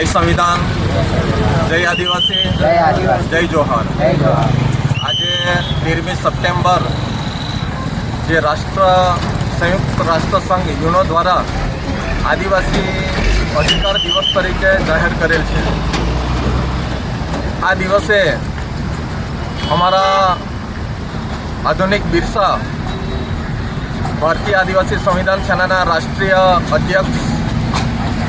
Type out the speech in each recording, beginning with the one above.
જય સંવિધાન જય આદિવાસી જય જોહાર. આજે તેરમી સપ્ટેમ્બર જે રાષ્ટ્ર સંયુક્ત રાષ્ટ્ર સંઘ યુનો દ્વારા આદિવાસી અધિકાર દિવસ તરીકે જાહેર કરેલ છે. આ દિવસે અમારા આધુનિક બિરસા ભારતીય આદિવાસી સંવિધાન સેનાના રાષ્ટ્રીય અધ્યક્ષ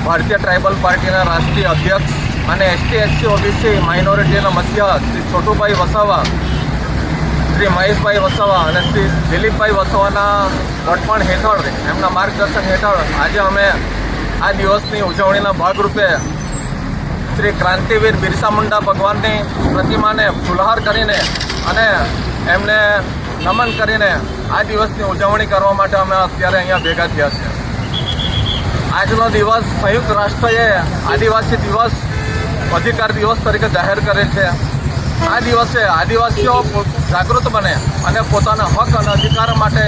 ભારતીય ટ્રાઇબલ પાર્ટીના રાષ્ટ્રીય અધ્યક્ષ અને એસટી, એસસી, ઓબીસી માઇનોરિટીના મધ્ય શ્રી છોટુભાઈ વસાવા, શ્રી મહેશભાઈ વસાવા અને શ્રી દિલીપભાઈ વસાવાના વડપણ હેઠળ, એમના માર્ગદર્શન હેઠળ આજે અમે આ દિવસની ઉજવણીના ભાગરૂપે શ્રી ક્રાંતિવીર બિરસા મુંડા ભગવાનની પ્રતિમાને ફુલહાર કરીને અને એમને નમન કરીને આ દિવસની ઉજવણી કરવા માટે અમે અત્યારે અહીંયા ભેગા થયા છે આજનો દિવસ સંયુક્ત રાષ્ટ્રએ આદિવાસી દિવસ અધિકાર દિવસ તરીકે જાહેર કરેલ છે. આ દિવસે આદિવાસીઓ જાગૃત બને અને પોતાના હક અને અધિકાર માટે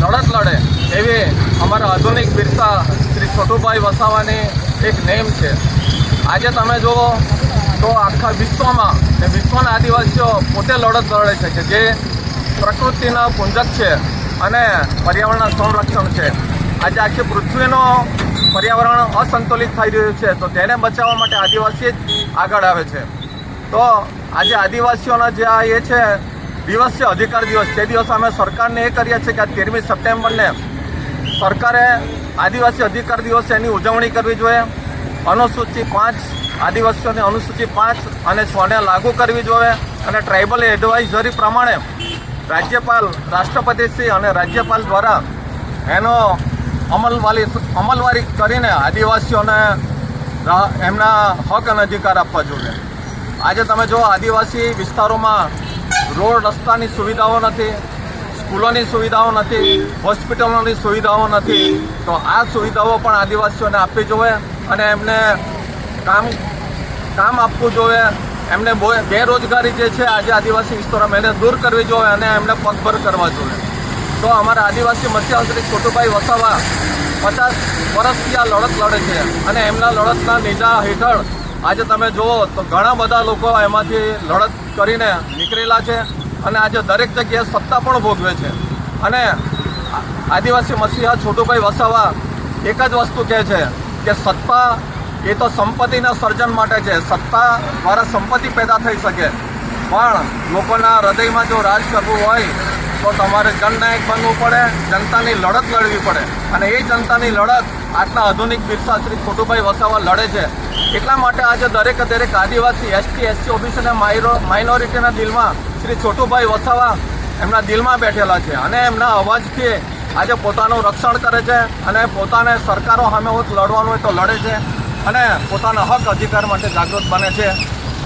લડત લડે એવી અમારા આધુનિક બિરસા શ્રી છોટુભાઈ વસાવાની એક નેમ છે. આજે તમે જુઓ તો આખા વિશ્વમાં ને વિશ્વના આદિવાસીઓ પોતે લડત લડે છે કે જે પ્રકૃતિના પુંજક છે અને પર્યાવરણના સંરક્ષણ છે. આજે આખી પૃથ્વીનો પર્યાવરણ અસંતુલિત થઈ રહ્યું છે, તો તેને બચાવવા માટે આદિવાસી જ આગળ આવે છે. તો આજે આદિવાસીઓના જે આ એ છે, દિવસ છે અધિકાર દિવસ. તે દિવસ અમે સરકારને એ કરીએ છીએ કે આ તેરમી સપ્ટેમ્બરને સરકારે આદિવાસી અધિકાર દિવસ એની ઉજવણી કરવી જોઈએ. અનુસૂચિ પાંચ, આદિવાસીઓને અનુસૂચિ પાંચ અને સોને લાગુ કરવી જોઈએ અને ટ્રાઇબલ એડવાઇઝરી પ્રમાણે રાજ્યપાલ રાષ્ટ્રપતિશ્રી અને રાજ્યપાલ દ્વારા એનો અમલવારી અમલવારી કરીને આદિવાસીઓને એમના હક અને અધિકાર આપવા જોઈએ. આજે તમે જો આદિવાસી વિસ્તારોમાં રોડ રસ્તાની સુવિધાઓ નથી, સ્કૂલોની સુવિધાઓ નથી, હોસ્પિટલોની સુવિધાઓ નથી, તો આ સુવિધાઓ પણ આદિવાસીઓને આપવી જોઈએ અને એમને કામ કામ આપવું જોઈએ. એમને બેરોજગારી જે છે આજે આદિવાસી વિસ્તારોમાં એને દૂર કરવી જોઈએ અને એમને પગભર કરવા જોઈએ. તો અમારા આદિવાસી મત્સ્ય શ્રી છોટુભાઈ વસાવા પચાસ વર્ષથી આ લડત લડે છે અને એમના લડતના નેજા હેઠળ આજે તમે જુઓ તો ઘણા બધા લોકો એમાંથી લડત કરીને નીકળેલા છે અને આજે દરેક જગ્યાએ સત્તા પણ ભોગવે છે. અને આદિવાસી મસીહા છોટુભાઈ વસાવા એક જ વસ્તુ કહે છે કે સત્તા એ તો સંપત્તિના સર્જન માટે છે. સત્તા દ્વારા સંપત્તિ પેદા થઈ શકે. પણ લોકોના હૃદયમાં જો રાજ કરવું હોય તો તમારે જનનાયક બનવું પડે, જનતાની લડત લડવી પડે. અને એ જનતાની લડત આજના આધુનિક બિરસા શ્રી છોટુભાઈ વસાવા લડે છે. એટલા માટે આજે દરેક દરેક આદિવાસી, એસટી, એસસી, ઓબીસી અને માઇનોરિટીના દિલમાં શ્રી છોટુભાઈ વસાવા એમના દિલમાં બેઠેલા છે અને એમના અવાજથી આજે પોતાનું રક્ષણ કરે છે અને પોતાને સરકારો સામે હોત લડવાનું હોય તો લડે છે અને પોતાના હક અધિકાર માટે જાગૃત બને છે.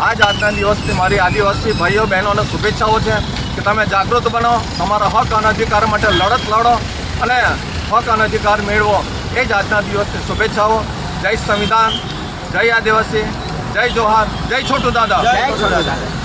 આ જ આજના દિવસથી મારી આદિવાસી ભાઈઓ, બહેનોને શુભેચ્છાઓ છે. કે તમે જાગૃત બનો, તમારા હક અને અધિકાર માટે લડત લડો અને હક અને અધિકાર મેળવો. એ જ આજના દિવસની શુભેચ્છાઓ. જય સંવિધાન. જય આદિવાસી. જય જોહાર. જય છોટું દાદા જય છોટું દાદા